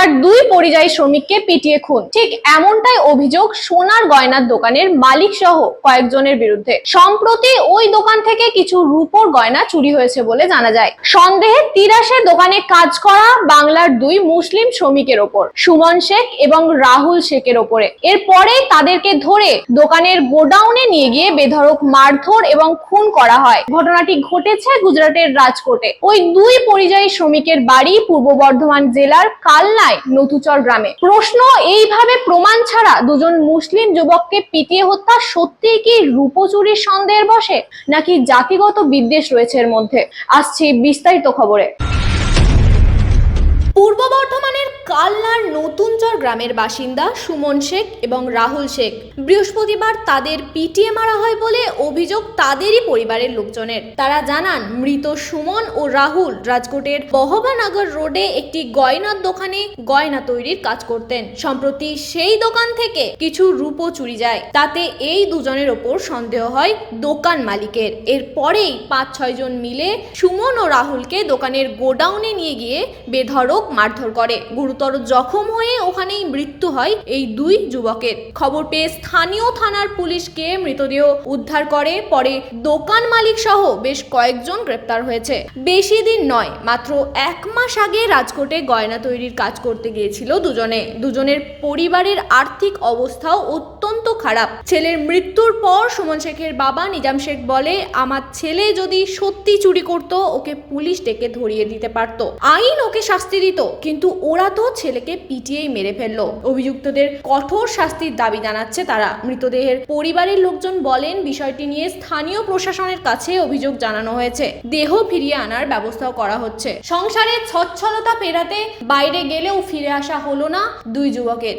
বাংলার দুই পরিযায়ী শ্রমিককে পিটিয়ে খুন। ঠিক এমনটাই অভিযোগ সোনার গয়নার দোকানের মালিক সহ কয়েকজনের বিরুদ্ধে। সম্প্রতি ওই দোকান থেকে কিছু রূপোর গয়না চুরি হয়েছে বলে জানা যায়। সন্দেহে তিরাশের দোকানে কাজ করা বাংলার দুই মুসলিম শ্রমিকের ওপর, সুমন শেখ এবং রাহুল শেখের ওপরে। এরপরে তাদেরকে ধরে দোকানের গোডাউনে নিয়ে গিয়ে বেধড়ক, মারধর এবং খুন করা হয়। ঘটনাটি ঘটেছে গুজরাটের রাজকোটে। ওই দুই পরিযায়ী শ্রমিকের বাড়ি পূর্ব বর্ধমান জেলার কালনায় নতুচর গ্রামে। প্রশ্ন এইভাবে প্রমাণ ছাড়া দুজন মুসলিম যুবককে পিটিয়ে হত্যা সত্যিই কি রূপচুরির সন্দেহের বসে, নাকি জাতিগত বিদ্বেষ রয়েছে এর মধ্যে? আসছি বিস্তারিত খবরে। পূর্ব বর্ধমানের কালনার নতুনচর গ্রামের বাসিন্দা সুমন শেখ এবং রাহুল শেখ। বৃহস্পতিবার তাদের পিটিয়ে মারা হয় বলে অভিযোগ তাদেরই পরিবারের লোকজনের। তারা জানান, মৃত সুমন ও রাহুল রাজকোটের বহবানগর রোডে একটি গয়নার দোকানে গয়না তৈরির কাজ করতেন। সম্প্রতি সেই দোকান থেকে কিছু রূপো চুরি যায়। তাতে এই দুজনের ওপর সন্দেহ হয় দোকান মালিকের। এরপরেই পাঁচ, ছয় জন মিলে সুমন ও রাহুলকে দোকানের গোডাউনে নিয়ে গিয়ে বেধড়ক মারধর করে। গুরুতর জখম হয়ে ওখানেই মৃত্যু হয় এই দুই যুবকের। খবর পেয়ে স্থানীয় থানার পুলিশকে মৃতদেহ উদ্ধার করে। পরে দোকান মালিক সহ বেশ কয়েকজন গ্রেপ্তার হয়েছে। বেশি দিন নয়, মাত্র এক মাস আগে রাজকোটে গয়না তৈরির কাজ করতে গিয়েছিল দুজনে। দুজনের পরিবারের আর্থিক অবস্থাও অত্যন্ত খারাপ। ছেলের মৃত্যুর পর সুমন শেখের বাবা নিজাম শেখ বলে, আমার ছেলে যদি সত্যি চুরি করত, ওকে পুলিশ ডেকে ধরিয়ে দিতে পারতো। আইন ওকে শাস্তি দিত, কিন্তু ওরা তো ছেলেকে পিটিয়েই মেরে ফেলল। অভিযুক্তদের কঠোর শাস্তির দাবি জানাচ্ছে তারা। মৃতদেহের পরিবারের লোকজন বলেন, বিষয়টি নিয়ে স্থানীয় প্রশাসনের কাছে অভিযোগ জানানো হয়েছে। দেহ ফিরিয়ে আনার ব্যবস্থাও করা হচ্ছে। সংসারে ছচ্ছলতা ফেরাতে বাইরে গেলেও ফিরে আসা হলো না দুই যুবকের।